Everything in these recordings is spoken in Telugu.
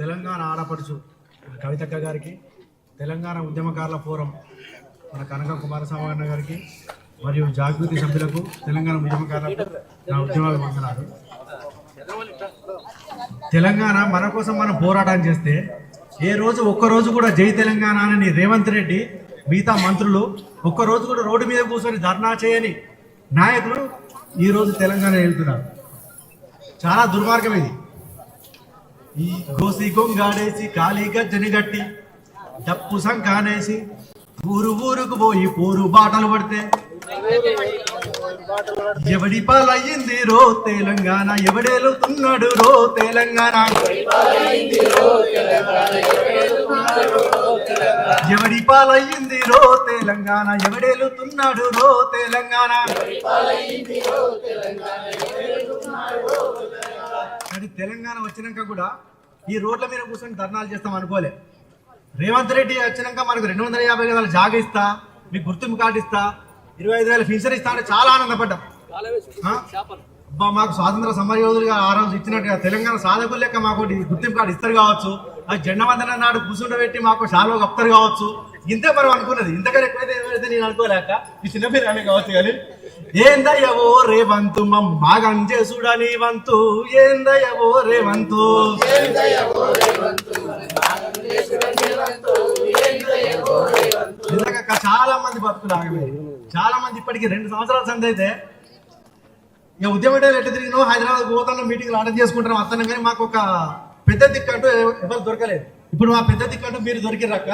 తెలంగాణ ఆడపడుచు కవితక్క గారికి తెలంగాణ ఉద్యమకారుల ఫోరం మన కనక కుమారస్వామి అన్న గారికి మరియు జాగృతి సభ్యులకు తెలంగాణ ఉద్యమకారులకు నా ఉద్యమాలు వందనాలు. తెలంగాణ మన కోసం మనం పోరాటం చేస్తే ఏ రోజు ఒక్క రోజు కూడా జై తెలంగాణ అని రేవంత్ రెడ్డి మిగతా మంత్రులు ఒక్క రోజు కూడా రోడ్డు మీద కూర్చొని ధర్నా చేయని నాయకులు ఈరోజు తెలంగాణ వెళ్తున్నారు. చాలా దుర్మార్గం ఇది. ఈ గోసి గొంగాడేసి ఖాళీ గజ్జని గట్టి డప్పు సంకానేసి ఊరు ఊరుకు పోయి పోరు బాటలు పడితే. ఎవడి పాలయ్యింది రో తెలంగాణ ఎవడేలుతున్నాడు రో తెలంగాణ? ఎవడి పాలయ్యింది రో తెలంగాణ ఎవడేలుతున్నాడు రో తెలంగాణ? కానీ తెలంగాణ వచ్చినాక కూడా ఈ రోడ్ల మీద కూర్చొని ధర్నాలు చేస్తాం అనుకోలే. రేవంత్ రెడ్డి వచ్చినాక మనకు రెండు వందల యాభై గదాల జాగ ఇస్తా మీకు గుర్తింపు కార్డు ఇస్తా ఇరవై ఐదు వేల ఫీచర్ ఇస్తా అంటే చాలా ఆనందపడ్డాం? అబ్బా, మాకు స్వాతంత్ర సమరయోధులుగా ఆ రోజు ఇచ్చినట్టుగా తెలంగాణ సాధకులు లెక్క మాకు గుర్తింపు కార్డు ఇస్తారు కావచ్చు ఆ జెండా వందన నాడు కూర్చుండబెట్టి మాకు శాలువ కప్తారు కావచ్చు. ఇంతే మనం అనుకున్నది. ఇంతకన్నా ఎక్కువైతే ఏమైతే నేను అనుకోలేక ఈ చిన్న పిల్లలే కావచ్చు కానీ ఏందయ్యవో రేవంతు మమ్మగం చేసుడని వంతు? ఏందయ్యవో రేవంతు? నిజంగా కా- చాలా మంది బతుకులు ఆగలేదు చాలా మంది ఇప్పటికి రెండు సంవత్సరాల సంది అయితే ఇక ఉద్యమం ఎట్లా తిరిగినో హైదరాబాద్ పోతాను మీటింగ్లు అటెండ్ చేసుకుంటాం వస్తాను కానీ మాకు ఒక పెద్ద దిక్కు అంటూ ఎవ- ఎవరు దొరకలేదు. ఇప్పుడు మా పెద్ద దిక్కు మీరు దొరికిరక్క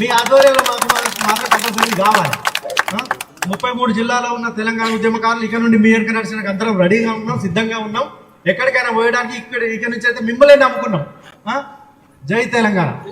మీ ఆధ్వర్యంలో మాకు మాకు- మాత్రం కంపల్సరీ కావాలి. ముప్పై మూడు జిల్లాలో ఉన్న తెలంగాణ ఉద్యమకారులు ఇక్కడ నుండి మీ వెనక నడిచిన అందరం రెడీగా ఉన్నాం సిద్ధంగా ఉన్నాం. ఎక్కడికైనా పోయడానికి ఇక్కడ ఇక్కడ నుంచి అయితే మిమ్మల్ని నమ్ముకున్నాం. జై తెలంగాణ.